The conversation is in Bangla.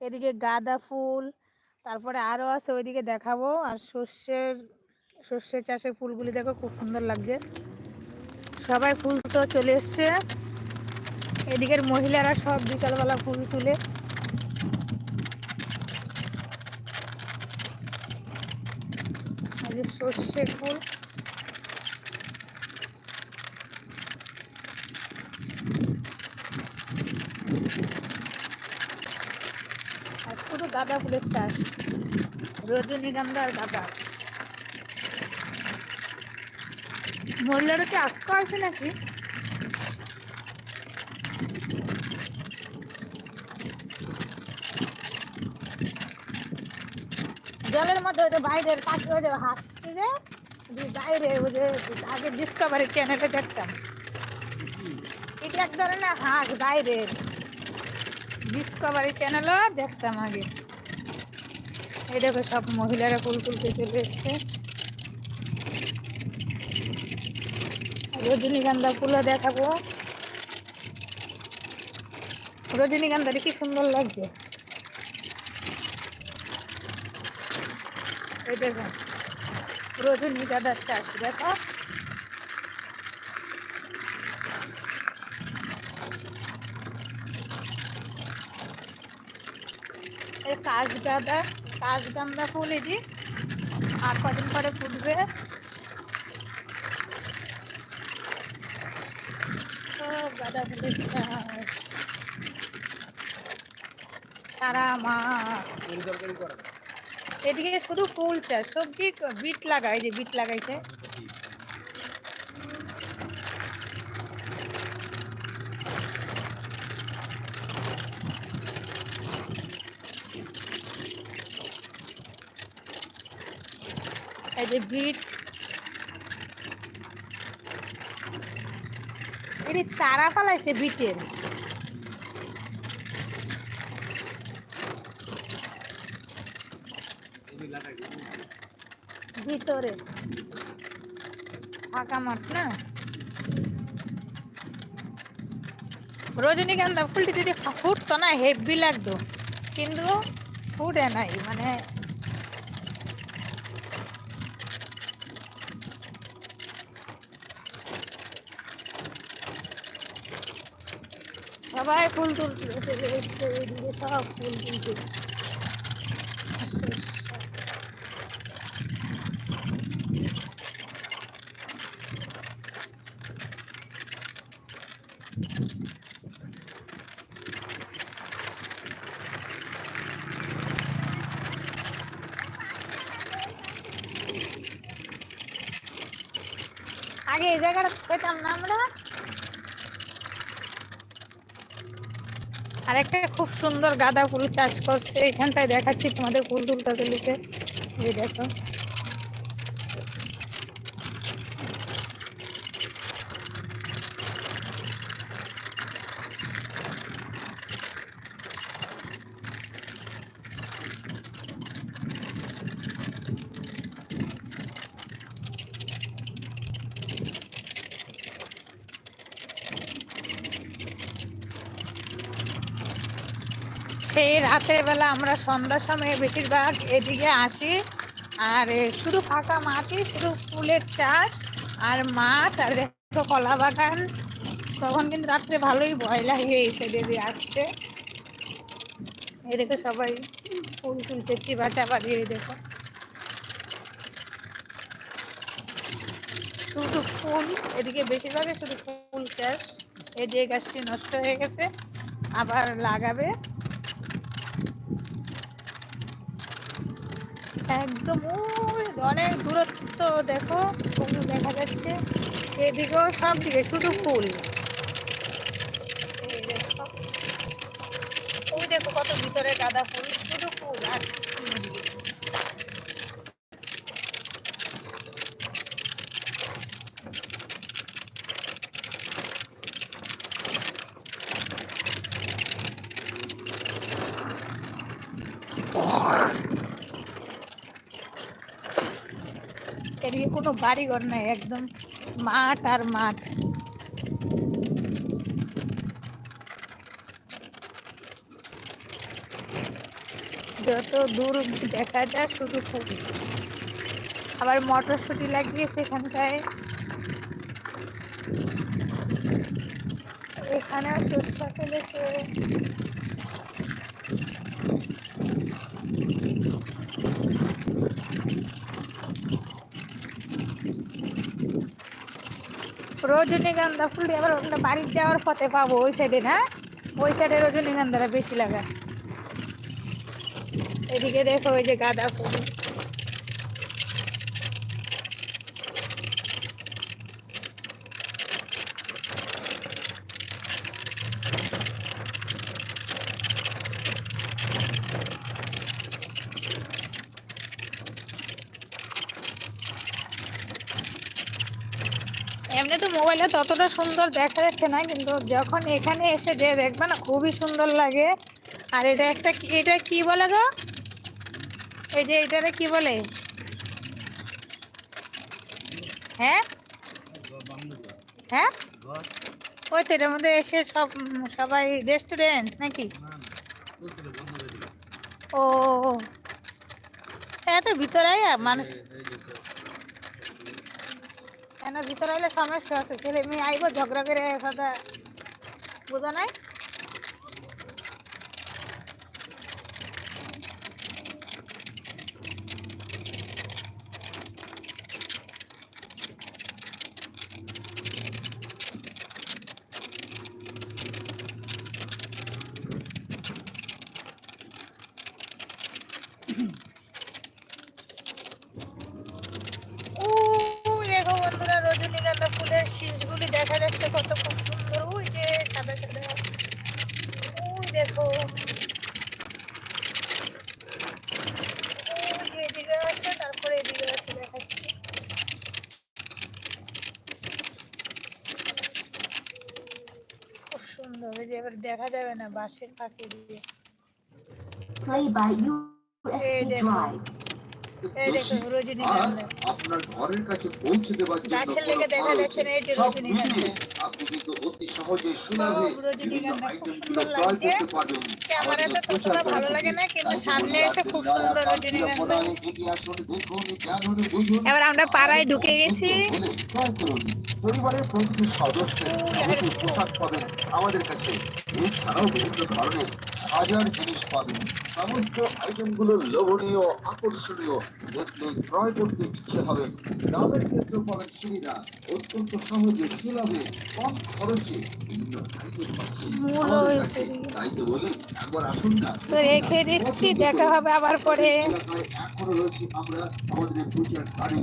এদিকে গাঁদা ফুল, তারপরে আরও আছে ওইদিকে দেখাবো। আর সর্ষের সর্ষে চাষের ফুলগুলি দেখো খুব সুন্দর লাগছে। সবাই ফুল তো চলে এসছে। এদিকের মহিলারা সব বিকালবেলা ফুল তুলে। সর্ষের ফুল। আর শুধু গাঁদা ফুলের চাষ। রজনীগন্ধা আর গাঁদা। মহিলারা কি আসতে আছে নাকি? জলের মধ্যে যে বাইরের পাশে হাসছি যে যে বাইরে ওই যে আগে ডিসকভারি চ্যানেলে দেখতাম। এটা এক ধরনের হাঁস বাইরের। ডিসকভারি চ্যানেলও দেখতাম আগে। এই দেখো সব মহিলারা ফুল তুলতে চলে এসছে রজনীগন্ধা ফুলও দেখাবো। রজনীগন্ধাটা কি সুন্দর লাগছে। এই দেখো রজনীগন্ধার চাষ দেখো। এই কাজগাঁদা কাজগান্দা ফুল এটি। আর কদিন পরে ফুটবে। সব গাঁদা ফুলের। সারা মাস। এদিকে শুধু ফুল চাষ সবজি বিট লাগায় যে বিট লাগাইছে। এই যে বিট এটি চারা পালাইছে বিটের। ভিতরে। ফাঁকা মাঠ না? রজনীগন্ধা ফুলটি যদি ফুটতো না হেভি লাগতো। কিন্তু ফুটে নাই মানে সবাই ফুল ওইদিকে সব ফুল তুলতে আগে এই জায়গাটা পেতাম না আমরা আর একটা খুব সুন্দর গাঁদা ফুল চাষ করছে। এখানটায় দেখাচ্ছি তোমাদের ফুল তুলতে তুলিতে। এই দেখো। সেই রাতের বেলা আমরা সন্ধ্যার সময় বেশিরভাগ এদিকে আসি। আর শুধু ফাঁকা মাটি, শুধু ফুলের চাষ আর মাঠ আর দেখো কলা বাগান। তখন কিন্তু রাত্রে ভালোই ভয় লাগে সাইডে দিয়ে আসতে। এই দেখো সবাই ফুল তুলছে চিবা চাপা দিয়ে দেখো। শুধু ফুল, এদিকে বেশিরভাগই শুধু ফুল চাষ। এই যে গাছটি নষ্ট হয়ে গেছে, আবার লাগাবে। একদম অনেক দূরত্ব, দেখো দেখা যাচ্ছে। এদিকেও সব দিকে শুধু ফুল। ওই দেখো কত ভিতরে গাঁদা ফুল, শুধু ফুল, আর এদিকে। কোনো বাড়িঘর নাই, একদম মাঠ আর মাঠ। যত দূর দেখা যায় শুধু ফুল আবার মটরশুঁটি লাগিয়েছে এখানটায়। এখানেও সরষা ফেলেছে রজনীগন্ধা ফুল আবার ওখানে বাড়ির যাওয়ার পথে পাবো, ওই সাইডে না? ওই সাইডে রজনীগন্ধাটা বেশি লাগায় এদিকে দেখো ওই যে গাঁদা ফুল। এমনি তো মোবাইলে ততটা সুন্দর দেখা যাচ্ছে না, কিন্তু যখন এখানে এসে যে দেখবে না, খুবই সুন্দর লাগে। আর এটা একটা এটা কি বলে গো? এই যে এটারে কি বলে? হ্যাঁ? হ্যাঁ? ওই তো এটার মধ্যে এসে সব, সবাই রেস্টুরেন্ট নাকি? ও, এত ভিতরে মানুষ কেন ভিতরে হলে সমস্যা আছে। ছেলে মেয়ে আইব ঝগড়া করে কথা বুঝো নাই ও দেখো বন্ধুরা রজনীগন্ধা ফুলের শীষগুলি দেখা যাচ্ছে কত খুব সুন্দর। ওই যে সাদা সাদা। ওই দেখো। এদিকে আছে তারপরে এদিকে আছে দেখাচ্ছি। খুব সুন্দর। এই যে এবার দেখা যাবে না বাঁশের পাখি দিয়ে. এই দেখো। আর আপনার ঘরের কাছে পৌঁছে দেওয়ার জন্য গাছের লেগে দেখা যাচ্ছে না এই যে রজনীগন্ধা আপনি কিন্তু অতি সহজে সুলভে সব রজনীগন্ধা খুব সুন্দর লাগছে। ক্যামেরাতে ততটা ভালো লাগে না কিন্তু সামনে এসে খুব সুন্দর রজনীগন্ধা এবার আমরা পাড়ায় ঢুকে গেছি। পরিবারের প্রতিটি সদস্য পোশাক পাবেন আমাদের কাছে। এছাড়াও বিভিন্ন ধরনের হাজার জিনিস পাবেন। সমস্ত আইটেমগুলো লোভনীয় আকর্ষণীয় দেখলে ক্রয় করতে ইচ্ছে হবে। দামের ক্ষেত্রে পাবেন সুবিধা। অত্যন্ত সহজে সুলভে কম খরচে তাই তো বলি একবার আসুন না। তো রেখে দিচ্ছি দেখা হবে আবার পরে। এখনও রয়েছে আমরা আমাদের প্রচার গাড়ি